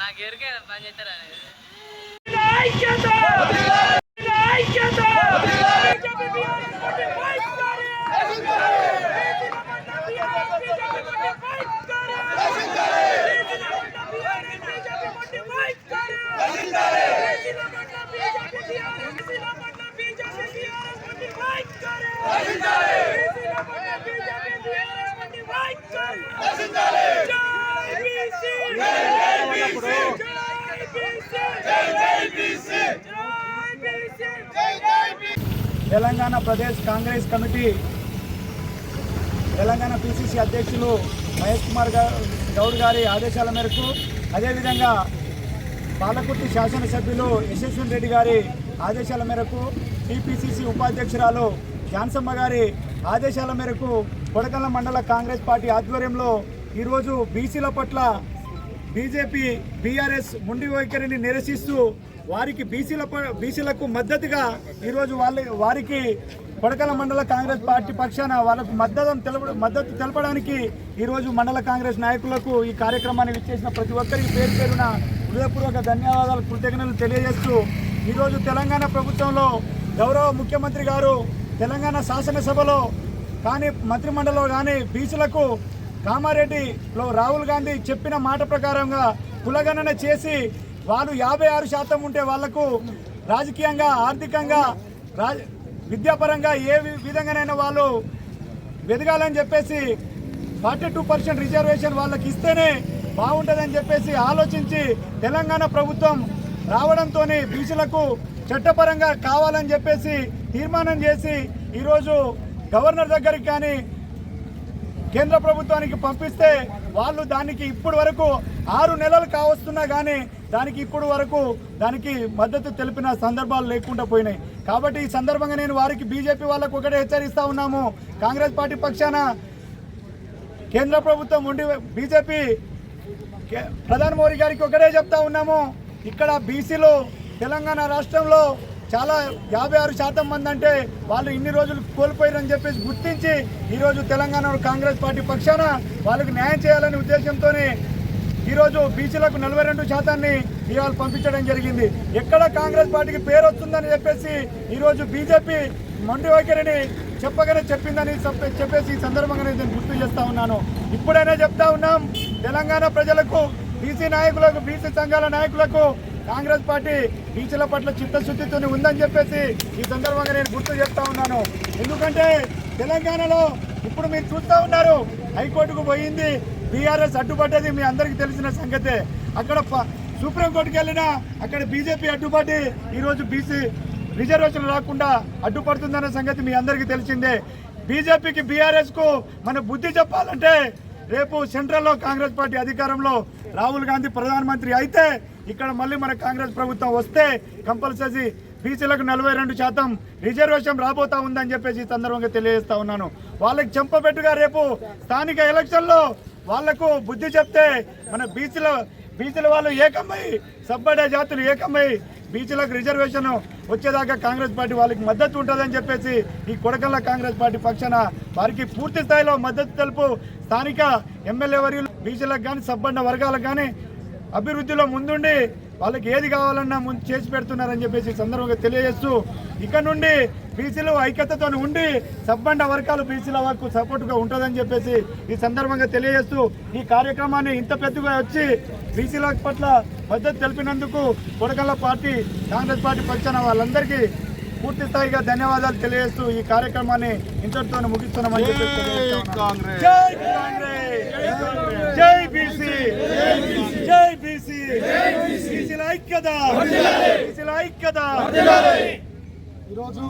నాకు ఎరికే పని చేస్తారా? తెలంగాణ ప్రదేశ్ కాంగ్రెస్ కమిటీ తెలంగాణ పిసిసి అధ్యక్షులు మహేష్ కుమార్ గౌడ్ గారి ఆదేశాల మేరకు అదేవిధంగా పాలకుర్తి శాసనసభ్యులు యశస్విన్ రెడ్డి గారి ఆదేశాల మేరకు టీపీసీసీ ఉపాధ్యక్షురాలు జాన్సమ్మ గారి ఆదేశాల మేరకు కొడకల్ల మండల కాంగ్రెస్ పార్టీ ఆధ్వర్యంలో ఈరోజు బీసీల పట్ల బీజేపీ బీఆర్ఎస్ ముండి వైఖరిని నిరసిస్తూ వారికి బీసీల బీసీలకు మద్దతుగా ఈరోజు వాళ్ళ వారికి కొడకల మండల కాంగ్రెస్ పార్టీ పక్షాన వాళ్ళకు మద్దతు తెలప మద్దతు తెలపడానికి ఈరోజు మండల కాంగ్రెస్ నాయకులకు ఈ కార్యక్రమాన్ని విచ్చేసిన ప్రతి ఒక్కరికి పేరు పేరున హృదయపూర్వక ధన్యవాదాలు కృతజ్ఞతలు తెలియజేస్తూ ఈరోజు తెలంగాణ ప్రభుత్వంలో గౌరవ ముఖ్యమంత్రి గారు తెలంగాణ శాసనసభలో కానీ మంత్రిమండలిలో కానీ బీసీలకు కామారెడ్డిలో రాహుల్ గాంధీ చెప్పిన మాట ప్రకారంగా కులగణన చేసి వాళ్ళు యాభై ఆరు శాతం ఉంటే వాళ్ళకు రాజకీయంగా ఆర్థికంగా రాజ విద్యాపరంగా ఏ విధంగానైనా వాళ్ళు ఎదగాలని చెప్పేసి ఫార్టీ టూ పర్సెంట్ రిజర్వేషన్ వాళ్ళకి ఇస్తేనే బాగుంటుందని చెప్పేసి ఆలోచించి తెలంగాణ ప్రభుత్వం రావడంతో బీసీలకు చట్టపరంగా కావాలని చెప్పేసి తీర్మానం చేసి ఈరోజు గవర్నర్ దగ్గరికి కానీ కేంద్ర ప్రభుత్వానికి పంపిస్తే వాళ్ళు దానికి ఇప్పుడు వరకు ఆరు నెలలు కావస్తున్నా కానీ దానికి ఇప్పుడు వరకు దానికి మద్దతు తెలిపిన సందర్భాలు లేకుండా పోయినాయి. కాబట్టి ఈ సందర్భంగా నేను వారికి బీజేపీ వాళ్ళకు ఒకటే హెచ్చరిస్తూ ఉన్నాము. కాంగ్రెస్ పార్టీ పక్షాన కేంద్ర ప్రభుత్వం ఉండి బీజేపీ ప్రధాని మోడీ గారికి ఒకటే చెప్తా ఉన్నాము. ఇక్కడ బీసీలు తెలంగాణ రాష్ట్రంలో చాలా యాభై ఆరు శాతం మంది అంటే వాళ్ళు ఇన్ని రోజులు కోల్పోయారని చెప్పేసి గుర్తించి ఈరోజు తెలంగాణ కాంగ్రెస్ పార్టీ పక్షాన వాళ్ళకి న్యాయం చేయాలనే ఉద్దేశంతోనే ఈరోజు బీసీలకు నలభై రెండు శాతాన్ని ఇవాళ పంపించడం జరిగింది. ఎక్కడ కాంగ్రెస్ పార్టీకి పేరు వస్తుందని చెప్పేసి ఈరోజు బీజేపీ మొండి వైఖరిని చెప్పగానే చెప్పిందని చెప్పేసి ఈ సందర్భంగా నేను గుర్తు చేస్తా ఉన్నాను. ఇప్పుడైనా చెప్తా ఉన్నాం తెలంగాణ ప్రజలకు బీసీ నాయకులకు బీసీ సంఘాల నాయకులకు కాంగ్రెస్ పార్టీ బీసీల పట్ల చిత్తశుద్ధితో ఉందని చెప్పేసి ఈ సందర్భంగా నేను గుర్తు చేస్తా ఉన్నాను. ఎందుకంటే తెలంగాణలో ఇప్పుడు మీరు చూస్తూ ఉన్నారు హైకోర్టుకు పోయింది బీఆర్ఎస్ అడ్డుపడ్డది మీ అందరికీ తెలిసిన సంగతే. అక్కడ ప- సుప్రీంకోర్టుకి వెళ్ళినా అక్కడ బీజేపీ అడ్డుపడి ఈరోజు బీసీ రిజర్వేషన్ రాకుండా అడ్డుపడుతుందన్న సంగతి మీ అందరికీ తెలిసిందే. బీజేపీకి బీఆర్ఎస్కు మన బుద్ధి చెప్పాలంటే రేపు సెంట్రల్లో కాంగ్రెస్ పార్టీ అధికారంలో రాహుల్ గాంధీ ప్రధానమంత్రి అయితే ఇక్కడ మళ్ళీ మన కాంగ్రెస్ ప్రభుత్వం వస్తే కంపల్సరీ బీసీలకు నలభై రెండు శాతం రిజర్వేషన్ రాబోతా ఉందని చెప్పేసి ఈ సందర్భంగా తెలియజేస్తా ఉన్నాను. వాళ్ళకి చెంపబెట్టుగా రేపు స్థానిక ఎలక్షన్లో వాళ్ళకు బుద్ధి చెప్తే మన బీసీల బీసీల వాళ్ళు ఏకమై సబ్బడే జాతులు ఏకమై బీసీలకు రిజర్వేషన్ వచ్చేదాకా కాంగ్రెస్ పార్టీ వాళ్ళకి మద్దతు ఉంటుందని చెప్పేసి ఈ కొడకల్ల కాంగ్రెస్ పార్టీ పక్షాన వారికి పూర్తి స్థాయిలో మద్దతు తెలుపు స్థానిక ఎమ్మెల్యే వర్యులు బీసీలకు కానీ సబ్బండ వర్గాలకు కానీ అభివృద్ధిలో ముందుండి వాళ్ళకి ఏది కావాలన్నా ముందు చేసి పెడుతున్నారని చెప్పేసి సందర్భంగా తెలియజేస్తూ ఇక్కడ నుండి బీసీలు ఐక్యతతో ఉండి సబ్బండ వర్గాలు బీసీల వరకు సపోర్టుగా ఉంటుందని చెప్పేసి ఈ సందర్భంగా తెలియజేస్తూ ఈ కార్యక్రమాన్ని ఇంత పెద్దగా వచ్చి బీసీల పట్ల మద్దతు తెలిపినందుకు కొడకల్ల పార్టీ కాంగ్రెస్ పార్టీ పక్షాన వాళ్ళందరికీ పూర్తి స్థాయిగా ధన్యవాదాలు తెలియజేస్తూ ఈ కార్యక్రమాన్ని ఇంతటితో ముగిస్తున్నామని. జై బీసీ జై బీసీ. ఐక్యత. ఐక్యత. ఈరోజు